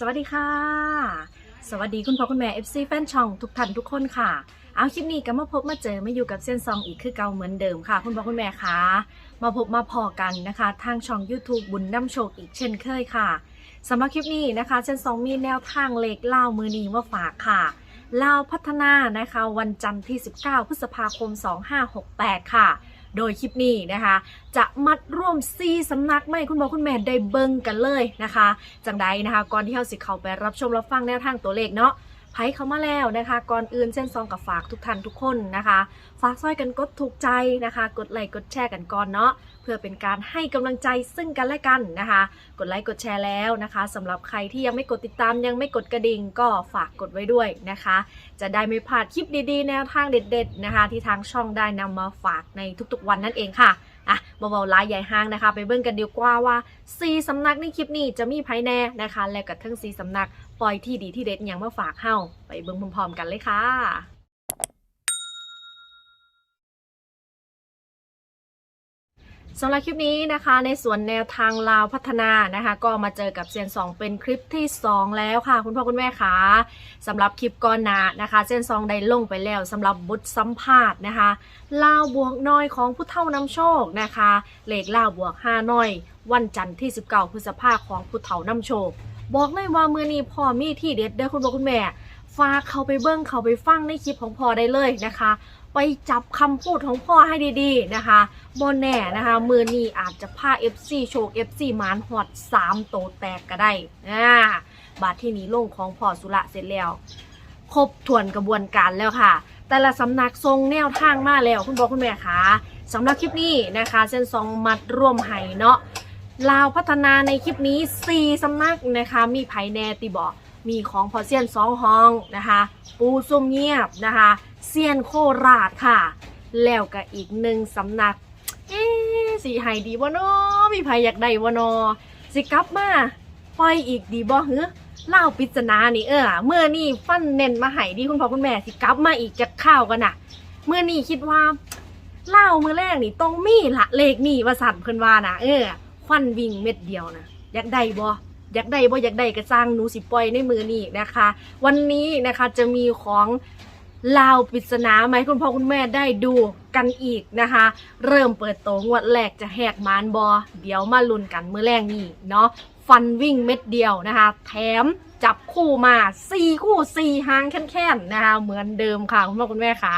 สวัสดีค่ะ สวัสดีคุณพ่อคุณแม่ FC แฟนช่องทุกท่านทุกคนค่ะ เอาคลิปนี้ก็มาพบมาเจอมาอยู่กับเส้นซองอีกคือเก่าเหมือนเดิมค่ะ คุณพ่อคุณแม่คะมาพบมาพอกันนะคะ ทางช่อง YouTube บุญน้ำโชคอีกเช่นเคยค่ะสำหรับคลิปนี้นะคะเส้นซองมีแนวทางเลขเล่ามือนีมาฝากค่ะเล่าพัฒนานะคะ วันจันทร์ที่ 19 พฤษภาคม 2568 ค่ะ โดยคลิปนี้นะคะ จะมัดร่วมซีสำนักไม่คุณพ่อคุณแม่ได้เบิ่งกันเลยนะคะ จังใดนะคะ ก่อนที่เราสิเข้าไปรับชมรับฟังแนวทางตัวเลขเนาะ ไพ่เข้ามาแล้วนะคะ ก่อนอื่นเส้นซองกับฝากทุกท่านทุกคนนะคะ ฝากซ้อยกันกดถูกใจนะคะ กดไลค์กดแชร์กันก่อนเนาะเพื่อเป็นการให้กำลังใจซึ่งกันและกันนะคะ กดไลค์กดแชร์แล้วนะคะสำหรับใครที่ยังไม่กดติดตามยังไม่กดกระดิ่งก็ฝากกดไว้ด้วยนะคะ จะได้ไม่พลาดคลิปดีๆ แนวทางเด็ด ๆ นะคะ ที่ทางช่องได้นำมาฝากในทุกๆ วันนั่นเองค่ะอะเบาๆลายใหญ่ห้างนะคะ ไปเบิ่งกันดีกว่าว่าซีสำนักในคลิปนี้จะมีไพ่แน่นะคะ และกับทั้งซีสำนัก ปล่อยที่ดีที่เด็ดย่างมาฝากเฮาไปเบิ่งพร้อมๆกันเลยค่ะสำหรับคลิปนี้นะคะในส่วนแนวทางลาวพัฒนานะคะ ก็มาเจอกับเซียน2เป็นคลิปที่ 2 แล้วค่ะ คุณพ่อคุณแม่คะสำหรับคลิปก่อนหนานะคะเซียน2ได้ลงไปแล้วสำหรับบทสัมภาษณ์นะคะลาวบวกน้อยของผู้เท่านำโชคนะคะเลขลาวบวก5น้อย วันจันทร์ที่ 19 พฤษภาคมของผู้เท่านำโชค บอกเลยว่ามือนี้พ่อมีที่เด็ดเด้อคุณพ่อคุณแม่ฝากเขาไปเบิ้งเขาไปฟังในคลิปของพ่อได้เลยนะคะ ไปจับคำพูดของพ่อให้ดีๆนะคะบนแน่นะคะ มือนี้อาจจะพา FC โชค FC หมานหอด3โตแตกก็ได้อ่าบาทที่นี้ลงของพ่อสุระเสร็จแล้ว ครบถ้วนกระบวนการแล้วค่ะ แต่ละสำนักทรงแนวทางมาแล้วคุณบอกคุณแม่คะสำหรับคลิปนี้นะคะเส้นสองมัดร่วมไห้เนาะ ลาวพัฒนาในคลิปนี้4สำนักนะคะ มีไผแนติบอกมีของพอเซียนสองห้องนะคะ ปูซุ่มเงียบนะคะเซียนโคราชค่ะ แล้วก็อีกหนึ่งสำนักเอ๊สีไห้ดีบ่เนาะมีไผอยากได้บ่เนาะสิกลับมาปล่อยอีกดีบ่หือเล่าปริศนานี่เออเมื่อนี่ฟันเน้นมาให้ดีคุณพ่อคุณแม่สิกลับมาอีกจะข้าวกันน่ะเมื่อนี่คิดว่าเล่ามือแรกนี่ต้องมีละเลขนี่ว่าสั่นเพิ่นว่านะเออ ฟันวิ่งเม็ดเดียวนะอยากได้บ่อยากได้บ่อยากได้ก็สร้างหนูสิปล่อยในมือนี่นะคะ วันนี้นะคะจะมีของลาวปริศนาไหมาให้คุณพ่อคุณแม่ได้ดูกันอีกนะคะ เริ่มเปิดโตงวดแรกจะแหกมานบอเดี๋ยวมาลุ้นกันเมื่อแรกนี่เนาะฟันวิ่งเม็ดเดียวนะคะ แถม จับคู่มา 4 คู่ 4หางแค่นๆนะคะเหมือนเดิมค่ะ คุณพ่อคุณแม่ค่ะ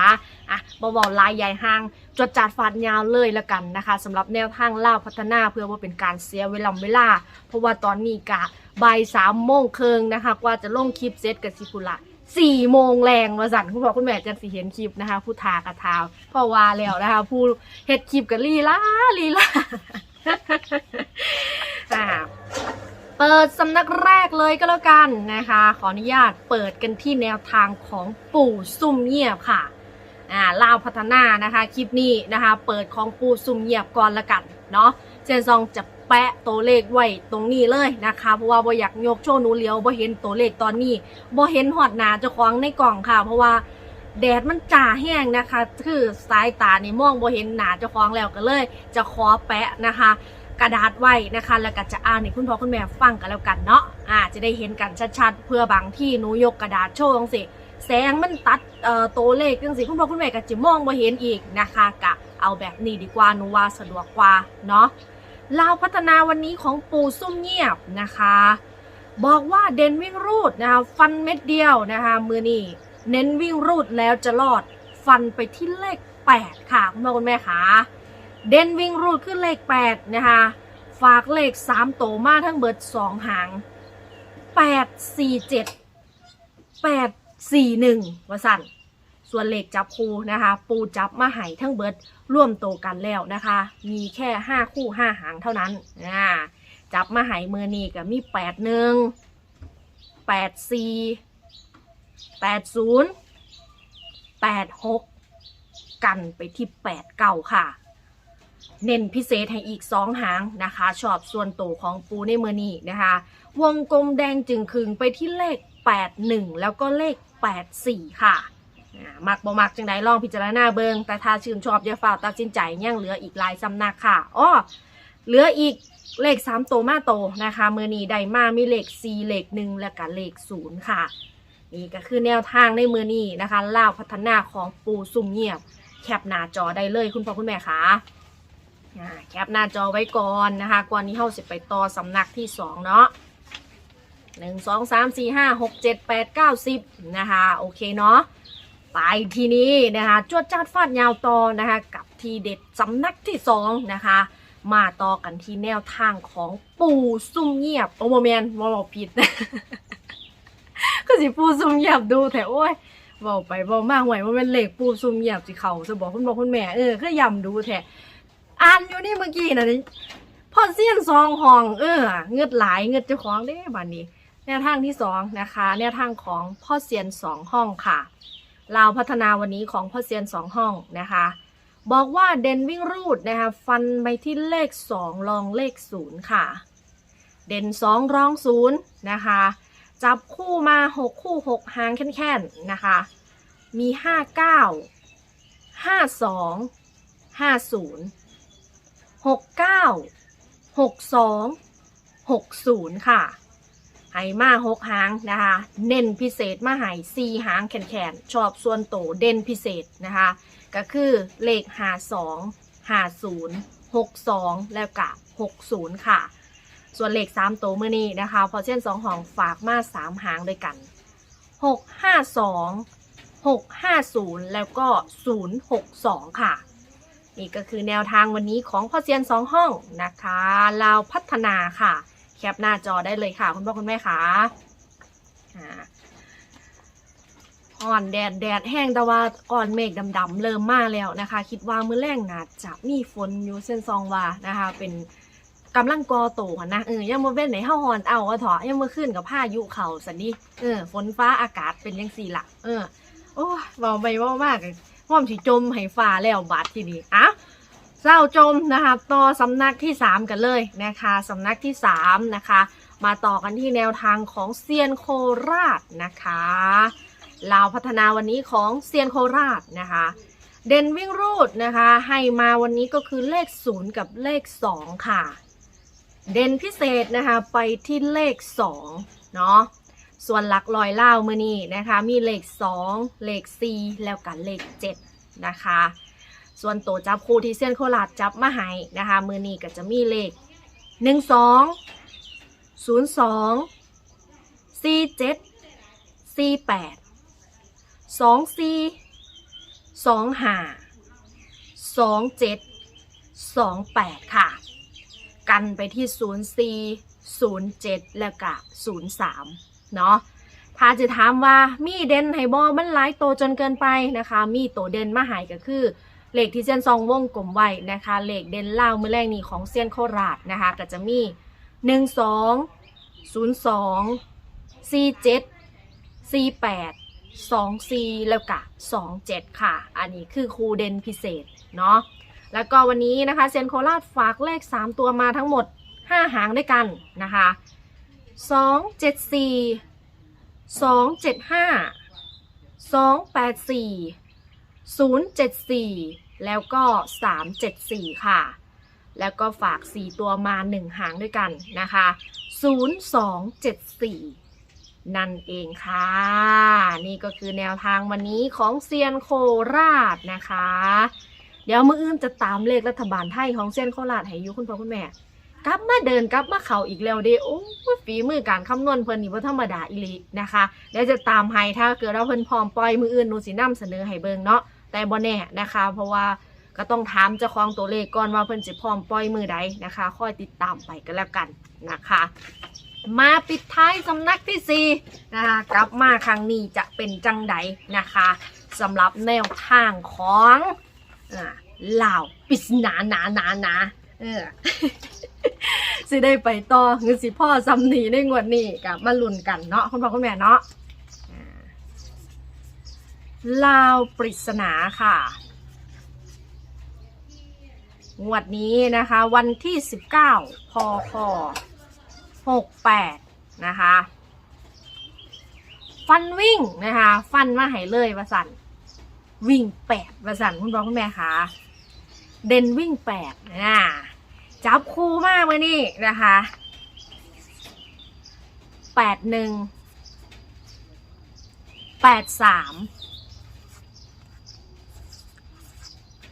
อะเบาๆลายใหญ่หางจดจัดฟันยาวเลยละกันนะคะสำหรับแนวทางล่าพัฒนาเพื่อว่าเป็นการเสียเวลาเวลา เพราะว่าตอนนี้กะบ่ายสามโมงครึ่งนะคะ กว่าจะลงคลิปเซตกับสิคุละสี่โมงแรงมาสั่นคุณพ่อคุณแม่จังสิเห็นคลิปนะคะ ผู้ทากระทาวเพราะว่าแล้วนะคะ ผู้เฮ็ดคลิปกับลีลาลีลาอ่า เปิดสำนักแรกเลยก็แล้วกันนะคะ ขออนุญาตเปิดกันที่แนวทางของปู่ซุ่มเงียบค่ะอ่าลาวพัฒนานะคะคลิปนี้นะคะ เปิดของปูซุ่มเงียบก่อนละกันเนาะเซนซองจะแปะตัวเลขไว้ตรงนี้เลยนะคะเพราะว่าบ่อยากยกโชว์หนูเลียวบ่เห็นตัวเลขตอนนี้บ่เห็นหอดหนาเจ้าของในกล่องค่ะ เพราะว่าแดดมันจ่าแห้งนะคะ คือสายตานี่มองบ่เห็นหนาเจ้าของแล้วก็เลย จะขอแปะนะคะ กระดาษไว้นะคะ แล้วก็จะอ่านให้คุณพ่อคุณแม่ฟังกันแล้วกันเนาะอ่าจะได้เห็นกันชัดๆ เพื่อบางที่หนูยกกระดาษโชว์ตรงสิแสงมันตัดเอ่อตัวเลขจังสิคุณพ่อคุณแม่ก็จะมองบ่เห็นอีกนะคะกะเอาแบบนี้ดีกว่าหนูว่าสะดวกกว่าเนาะลาวพัฒนาวันนี้ของปู่ซุ่มเงียบนะคะ บอกว่าเด่นวิ่งรูดนะคะฟันเม็ดเดียวนะคะมือนี้เน้นวิ่งรูดแล้วจะรอดฟันไปที่เลข 8 ค่ะ คุณพ่อคุณแม่ค่ะ เด่นวิ่งรูดขึ้นเลข8นะคะฝากเลข3โตมาทั้งเบิด2หาง8 4 7 8สี่หนึ่งวสันส่วนเล็กจับคูนะคะ ปูจับมาไห่ทั้งเบิดร่วมโตกันแล้วนะคะ มีแค่ห้าคู่ห้าหางเท่านั้นอ่าจับมาไห่มือนี้ก็มีแปดหนึ่งแปดสี่แปดศูนย์แปดหกกันไปที่แปดเก้าค่ะ เน้นพิเศษให้อีกสองหางนะคะชอบส่วนโตวของปูในมือนี้นะคะ วงกลมแดงจึงคึงไปที่เลข 81 แล้วก็เลข 84 ค่ะมักบ่มักจังไดลองพิจารณาเบิงแต่ถ้าชื่นชอบอย่าฝ่าตัดสินใจยังเหลืออีกหลายสำนักค่ะอ้อเหลืออีกเลข 3 โตมาโตนะคะมือนี้ไดมามีเลข 4 เลข 1 และก็เลข 0 ค่ะ นี่ก็คือแนวทางในมือนี้นะคะล่าพัฒนาของปูซุ่มเงียบ แคปหน้าจอได้เลยคุณพ่อคุณแม่คะอ่า แคปหน้าจอไว้ก่อนนะคะก่อนนี้เฮาสิไปต่อสำนักที่2เนาะหนึ่งสองสามสี่ห้าหกเจ็ดแปดเก้าสิบนะคะโอเคเนาะไปทีนี้นะคะจวดจ้าดฟาดยาวต่อนะคะกับทีเด็ดสำนักที่2นะคะมาต่อกันที่แนวทางของปู่ซุ่มเงียบโอโมเมนวอลผิดก็สิปูซุ่มเงียบดูแต่โอ้ยเบาไปเบามากหวยว่าเป็นเหล็กปูซุ่มเงียบสิเขาจะบอกคุณบอกคุณแม่เออก็ยำดูแท้ อ่านอยู่นี่เมื่อกี้นะนี่พอเสี้ยนซองห้อง เออเงืดหลายเงืดเจ้าของเด้บัดนี้ แนวทางที่สองนะคะแนวทางของพ่อเซียนสองห้องค่ะลาพัฒนาวันนี้ของพ่อเซียนสองห้องนะคะ บอกว่าเด่นวิ่งรูดนะคะฟันไปที่เลขสองรองเลขศูนย์ค่ะ เด่นสองรองศูนย์นะคะ จับคู่มา6คู่6หางแค่นๆนะคะ มี59 52 50 69 62 60 ค่ะไหมา6หางนะคะ เน้นพิเศษมาใหาย4หางแขนๆ ชอบส่วนโตเด่นพิเศษนะคะ ก็คือเลข52 50 62แล้วก็60ค่ะ ส่วนเลขสามตัวมือนี้นะคะ พอเช่นสองหองฝากมาสามหางด้วยกันหกห้าสองหกห้าศูนย์แล้วก็ศูนย์หกสองค่ะ นี่ก็คือแนวทางวันนี้ของพ่อเซียนสองห้องนะคะลาวพัฒนาค่ะ แคปหน้าจอได้เลยค่ะ คุณพ่อคุณแม่ค่ะอ่าอ่อนแดดแดดแห้งแต่ว่าก่อนเมฆดำๆเริ่มมาแล้วนะคะ คิดว่ามื้อแรงน่าจะมีฝนอยู่เส้นซองว่านะคะ เป็นกำลังกอโตหั้นะเออยังมาเว้นไหนเฮาฮอนเอาว่าเถอะยังมาขึ้นกับพายุเข่าสันนี่เออฝนฟ้าอากาศเป็นยังสี่ละเออโอ้เบาไปเบามาก เลยว่อมสิจมให้ฟ้าแล้วบาดที่นี้อะเศร้าจมนะคะต่อสำนักที่ 3 กันเลยนะคะสำนักที่ 3 นะคะ มาต่อกันที่แนวทางของเซียนโคราชนะคะลาวพัฒนาวันนี้ของเซียนโคราชนะคะ เด่นวิ่งรูดนะคะ ให้มาวันนี้ก็คือเลข 0 กับเลข 2 ค่ะ เด่นพิเศษนะคะไปที่เลข 2 เนาะ ส่วนหลักลอยเล่ามือนี้นะคะ มีเลข2เลข4แล้วกันเลข7นะคะ ส่วนตัวจับคู่ที่เส้นโคราชจับมาให้นะคะ มือนี้ก็จะมีเลข1 2 0 2 4 7 4 8 2 4 2 5 2 7 2 8ค่ะ กันไปที่04 07แล้วก็03 เนาะถ้าจะถามว่ามีเด่นให้บอมันหลายโตจนเกินไปนะคะ มีโตเด่นมาหายก็คือเหลขที่เส้นซองวงกลมไว้นะคะเหลขเด่นเล่ามือแรกนี้ของเซียนโคราชนะคะ ก็จะมี 1 2 0 2 4 7 4 8 2 4 แล้วก็2 7 ค่ะ อันนี้คือครูเด่นพิเศษเนาะแล้วก็วันนี้นะคะเซียนโคราชฝากเลข 3 ตัวมาทั้งหมด 5 หางด้วยกันนะคะ 2 7 4 2 7 5 2 8 4 0 7 4แล้วก็3 7 4ค่ะ แล้วก็ฝาก4ตัวมา1หางด้วยกันนะคะ0 2 7 4นั่นเองค่ะ นี่ก็คือแนวทางวันนี้ของเซียนโคราชนะคะ เดี๋ยวมืออื่นจะตามเลขรัฐบาลไทยของเส้นโคราชให้ยุคุณพ่อคุณแม่ กลับมาเดินกลับมาเขาอีกแล้วเด้โอ้ฝีมือการคำนวณเพิ่นนี่ว่าธรรมดาอีหลีนะคะเดี๋ยวจะตามให้ถ้าเกิดเราเพิ่นพร้อมปล่อยมืออื่นหนูสินำเสนอให้เบิ่งเนาะแต่บ่แน่นะคะ เพราะว่าก็ต้องถามเจ้าของตัวเลขก่อนว่าเพิ่นสิพร้อมปล่อยมือใดนะคะ ค่อยติดตามไปกันแล้วกันนะคะ มาปิดท้ายสำนักที่สี่นะคะกลับมาครั้งนี้จะเป็นจังใดนะคะสำหรับแนวทางของอ่าลาปริศนาหนาหนาหนาเออ สิได้ไปต่อเงินสิพ่อซ้ำหนีในงวดนี้กับมาลุ้นกันเนาะคุณพ่อคุณแม่เนาะอ่าลาวปริศนาค่ะ งวดนี้นะคะ วันที่ 19พค68 นะคะ ฟันวิ่งนะคะ ฟันมาให้เลยประสันวิ่งแปดประสันคุณพ่อคุณแม่คะเด่นวิ่งแปดนะ จับคู่มากเลยนี่นะคะแปดหนึ่งแปดสาม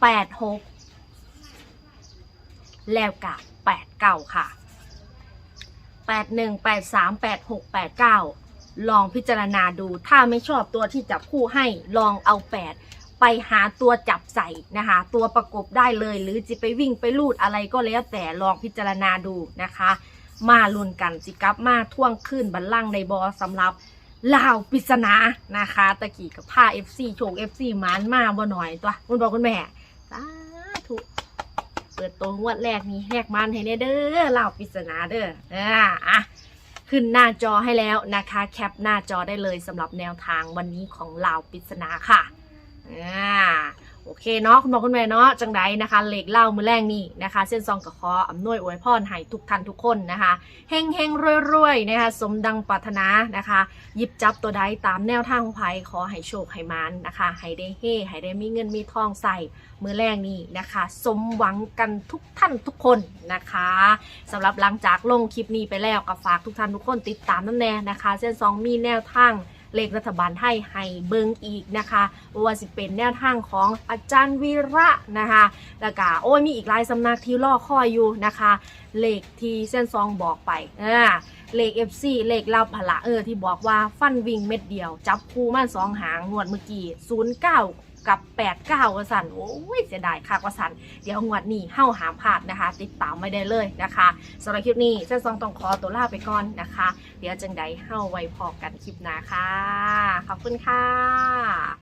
แปดหกแล้วกับแปดเก้าค่ะแปดหนึ่งแปดสามแปดหกแปดเก้าลองพิจารณาดู ถ้าไม่ชอบตัวที่จับคู่ให้ลองเอาแปด ไปหาตัวจับใส่นะคะ ตัวประกบได้เลย หรือจะไปวิ่งไปลูดอะไรก็แล้วแต่ลองพิจารณาดูนะคะ มาลุ้นกันสิกลับมาท่วงขึ้นบัลลังในบอสำหรับลาวปริศนานะคะ ตะกี้กับผ้า FC โชค FC หมานมาบ่หน่อยตัวคุณบอกคุณแม่สาธุเปิดตัวงวดแรกนี้แหกมันให้แน่เด้อลาวปริศนาเด้ออ่าอะขึ้นหน้าจอให้แล้วนะคะ แคปหน้าจอได้เลยสำหรับแนวทางวันนี้ของลาวปริศนาค่ะ อ่าโอเคเนาะคุณบอคุณแม่เนาะจังไดนะคะเหล็กเล่ามือแรงนี่นะคะ เส้นซองกับคออำนวยอวยพรให้ทุกท่านทุกคนนะคะเฮงเฮงรวยรวยนะคะสมดังปรารถนานะคะหยิบจับตัวใดตามแนวทางของไผขอให้โชคให้มานนะคะให้ได้เฮให้ได้มีเงินมีทองใส่มือแรงนี่นะคะ สมหวังกันทุกท่านทุกคนนะคะสำหรับหลังจากลงคลิปนี้ไปแล้วก็ฝากทุกท่านทุกคนติดตามน้ำแน่นะคะ เส้นซองมีแนวทาง เลขรัฐบาลให้ให้เบิงอีกนะคะว่าสิเป็นแนวทางของอาจารย์วีระนะคะแล้วก็โอ้ยมีอีกหลายสำนักที่ล่อคอยอยู่นะคะ เลขที่เส้นซองบอกไปอ่าเลข FC เลขลาพละเออที่บอกว่าฟันวิ่งเม็ดเดียว จับคู่มันสองหางงวดเมื่อกี้09 กับ89ว่าสันโอ้ยเสียดายค่ะว่าสันเดี๋ยวงวดนี้เฮ้าหามพลาดนะคะ ติดตามไม่ได้เลยนะคะสำหรับคลิปนี้เส้นซองต้องขอตัวลาไปก่อนนะคะ เดี๋ยวจังใดเฮ้าไว้พอกันคลิปหน้าค่ะ ขอบคุณค่ะ